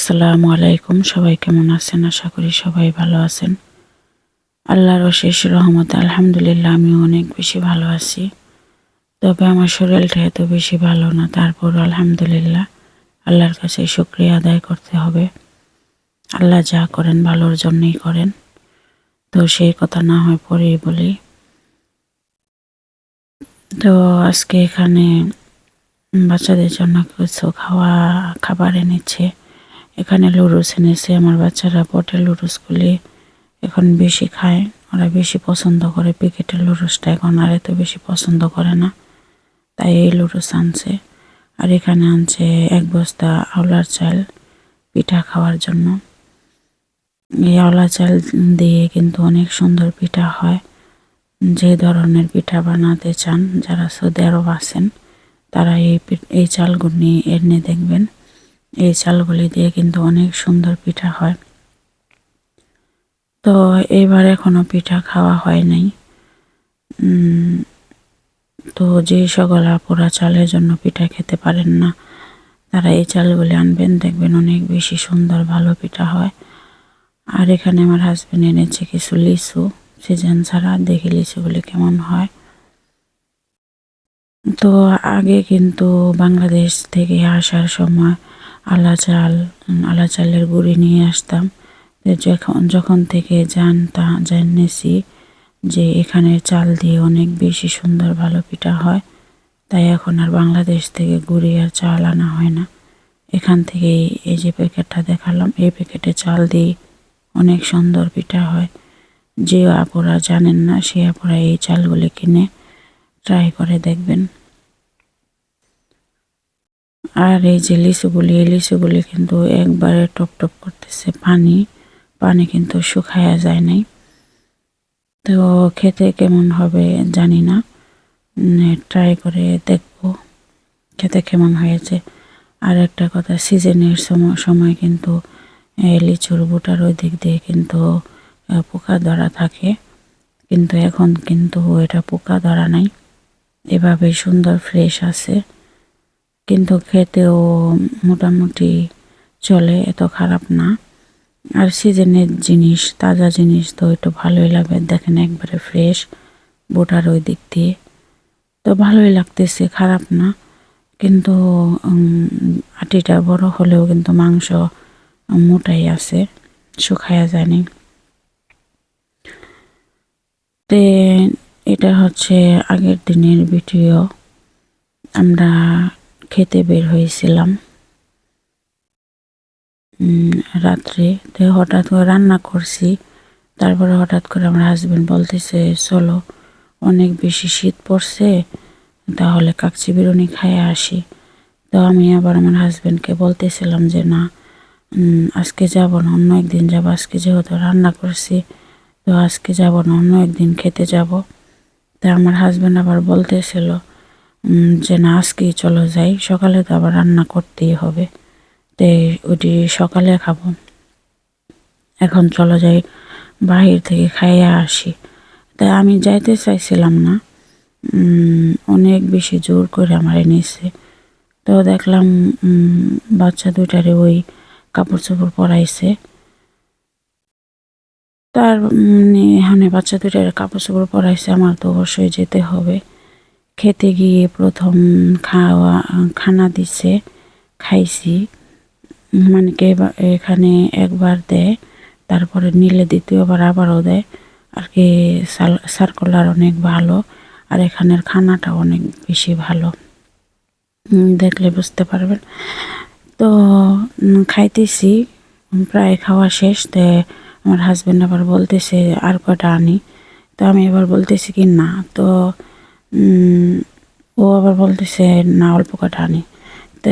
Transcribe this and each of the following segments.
আসসালামু আলাইকুম। সবাই কেমন আছেন? আশা করি সবাই ভালো আছেন। আল্লাহর অশেষ রহমত আলহামদুলিল্লাহ আমি অনেক বেশি ভালো আছি। তবে আমার শরীরটা এত বেশি ভালো না তারপর আলহামদুলিল্লাহ আল্লাহর কাছে শুক্রিয়া আদায় করতে হবে। আল্লাহ যা করেন ভালোর জন্যই করেন। তো সেই কথা না হয় পরেই বলি। তো আজকে এখানে বাচ্চাদের জন্য কিছু খাওয়া, খাবার এনেছে। এখানে লুডুস এনেছে, আমার বাচ্চারা পটে লুডুসগুলি এখন বেশি খায়। ওরা বেশি পছন্দ করে প্যাকেটের লুডুসটা এখন আর এত বেশি পছন্দ করে না। তাই এই লুডুস আনছে। আর এখানে আনছে এক বস্তা আওলার চাল পিঠা খাওয়ার জন্য। এই আওলা চাল দিয়ে কিন্তু অনেক সুন্দর পিঠা হয়। যে ধরনের পিঠা বানাতে চান, যারা সৌদি আরব আছেন, তারা এই এই চালগুলি এনে দেখবেন। এই চালগুলি দিয়ে কিন্তু অনেক সুন্দর পিঠা হয়। তো এবার এখনও পিঠা খাওয়া হয় নাই। তো যে সকল আপুরা চালের জন্য পিঠা খেতে পারেন না, তারা এই চালগুলি আনবেন, দেখবেন অনেক বেশি সুন্দর ভালো পিঠা হয়। আর এখানে আমার হাজব্যান্ড এনেছে কিছু লিচু সিজন ছাড়া দেখি লিচুগুলি কেমন হয়। তো আগে কিন্তু বাংলাদেশ থেকে আসার সময় আলা চাল আলা চালের গুঁড়ি নিয়ে আসতাম। যখন যখন থেকে জানতা জেনেছি যে এখানে চাল দিয়ে অনেক বেশি সুন্দর ভালো পিঠা হয়, তাই এখন আর বাংলাদেশ থেকে গুঁড়ি আর চাল আনা হয় না। এখান থেকে এই যে প্যাকেটটা দেখালাম, এই প্যাকেটে চাল দিয়ে অনেক সুন্দর পিঠা হয়। যে আপুরা জানেন না, সে আপুরা এই চালগুলি কিনে ট্রাই করে দেখবেন। আর এই যে লিচুগুলি, এই লিচুগুলি কিন্তু একবারে টপ টপ করতেছে পানি। পানি কিন্তু শুকায়া যায় নাই। তো খেতে কেমন হবে জানি না। ট্রাই করে দেখব। খেতে কেমন হয়েছে। আর একটা কথা সিজনের সময় সময় কিন্তু লিচুর বুটার ওই দিক দিয়ে কিন্তু পোকা ধরা থাকে। কিন্তু এখন কিন্তু এটা পোকা ধরা নাই। এভাবে সুন্দর ফ্রেশ আছে। কিন্তু খেতেও মোটামুটি চলে, এত খারাপ না। আর সিজনের জিনিস, তাজা জিনিস তো একটু ভালোই লাগবে দেখেন একবারে ফ্রেশ বোটার ওই দিক দিয়ে। তো ভালোই লাগতেছে, খারাপ না। কিন্তু আটিটা বড় হলেও কিন্তু মাংস মোটাই আছে, শুকায়া যায়নি। তে এটা হচ্ছে আগের দিনের ভিডিও। আমরা খেতে বের হয়েছিলাম। রাত্রে তো হঠাৎ করে রান্না করছি। তারপরে হঠাৎ করে আমার হাজব্যান্ড বলতেছে, চলো, অনেক বেশি শীত পড়ছে, তাহলে কাকচি বিরুনি খাইয়ে আসি। তো আমি আবার আমার হাজব্যান্ডকে বলতেছিলাম যে, না আজকে যাব না, অন্য একদিন যাব। আজকে যেহেতু রান্না করছি, তো আজকে যাব না, অন্য একদিন খেতে যাব। তা আমার হাজব্যান্ড আবার বলতেছিল যে না, আজকেই চলো যাই। সকালে তো আবার রান্না করতেই হবে। তো ওটি সকালে খাব। এখন চলো যাই, বাহির থেকে খাইয়ে আসি। তাই আমি যাইতে চাইছিলাম না। অনেক বেশি জোর করে আমার এনেছে তো দেখলাম বাচ্চা দুইটারে ওই কাপড় চোপড় পরাইছে। তার এখানে বাচ্চা দুইটার কাপড় চোপড় পরাইছে, আমার তো অবশ্যই যেতে হবে। খেতে গিয়ে প্রথম খাওয়া, খানা দিছে, খাইছি। মানে কে এখানে একবার দেয়, তারপরে নিলে দ্বিতীয়বার আবারও দেয়। আর কি সার্কুলার অনেক ভালো, আর এখানের খানাটা অনেক বেশি ভালো। দেখলে বুঝতে পারবেন। তো খাইতেছি, প্রায় খাওয়া শেষ। তো, আমার হাজব্যান্ড আবার বলতেছে, আর কটা আনি? তো আমি এবার বলতেছি কি, না। তো ও আবার বলতেছে, না, অল্প কটা আনি। তো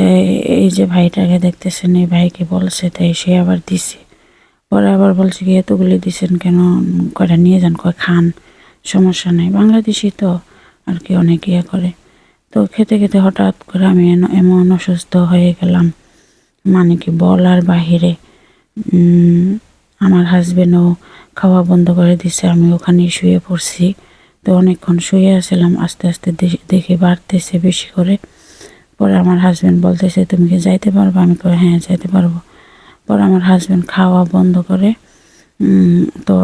এই যে ভাইটাকে দেখতেছেন, এই ভাইকে বলছে তাই সে আবার দিছে। পরে আবার বলছে কি, এতগুলি দিছেন কেন? কয়টা নিয়ে যান? কয় খান? সমস্যা নেই। বাংলাদেশি তো আর কি অনেক ইয়ে করে। তো খেতে খেতে হঠাৎ করে আমি এমন অসুস্থ হয়ে গেলাম। মানে কি বলার বাহিরে। আমার হাজবেন্ডও খাওয়া বন্ধ করে দিছে, আমি ওখানে শুয়ে পড়ছি। তো অনেকক্ষণ শুয়ে আসলাম, আস্তে আস্তে দেখে বাড়তেছে বেশি করে। পরে আমার হাজব্যান্ড বলতেছে, তুমি কি যাইতে পারব? আমি কই হ্যাঁ যাইতে পারব। পরে আমার হাজব্যান্ড খাওয়া বন্ধ করে তো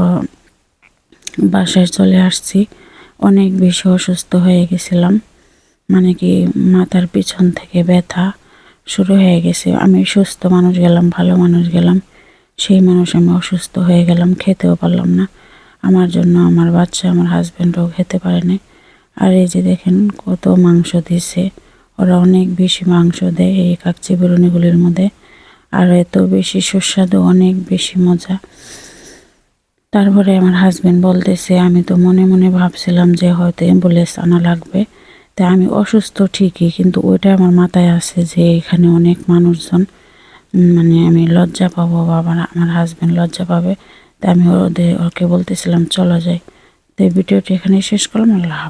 বাসায় চলে আসছি। অনেক বেশি অসুস্থ হয়ে গেছিলাম মানে কি মাথার পিছন থেকে ব্যথা শুরু হয়ে গেছে। আমি সুস্থ মানুষ গেলাম, ভালো মানুষ গেলাম। সেই মানুষ আমি অসুস্থ হয়ে গেলাম, খেতেও পারলাম না। আমার জন্য আমার বাচ্চা, আমার হাজব্যান্ডও খেতে পারেনি আর এই যে দেখেন কত মাংস দিছে। ওরা অনেক বেশি মাংস দেয় এই কাকচি বেরুনিগুলির মধ্যে। আর এত বেশি সুস্বাদু, অনেক বেশি মজা। তারপরে আমার হাজব্যান্ড বলতেছে, আমি তো মনে মনে ভাবছিলাম যে হয়তো অ্যাম্বুলেন্স আনা লাগবে। তা আমি অসুস্থ ঠিকই, কিন্তু ওইটা আমার মাথায় আছে যে এখানে অনেক মানুষজন মানে আমি লজ্জা পাবো বা আমার আমার হাজবেন্ড লজ্জা পাবে। আমি ওদের ওকে বলতেছিলাম চলো যাই তো এই ভিডিওটি এখানে শেষ করলাম আল্লাহ।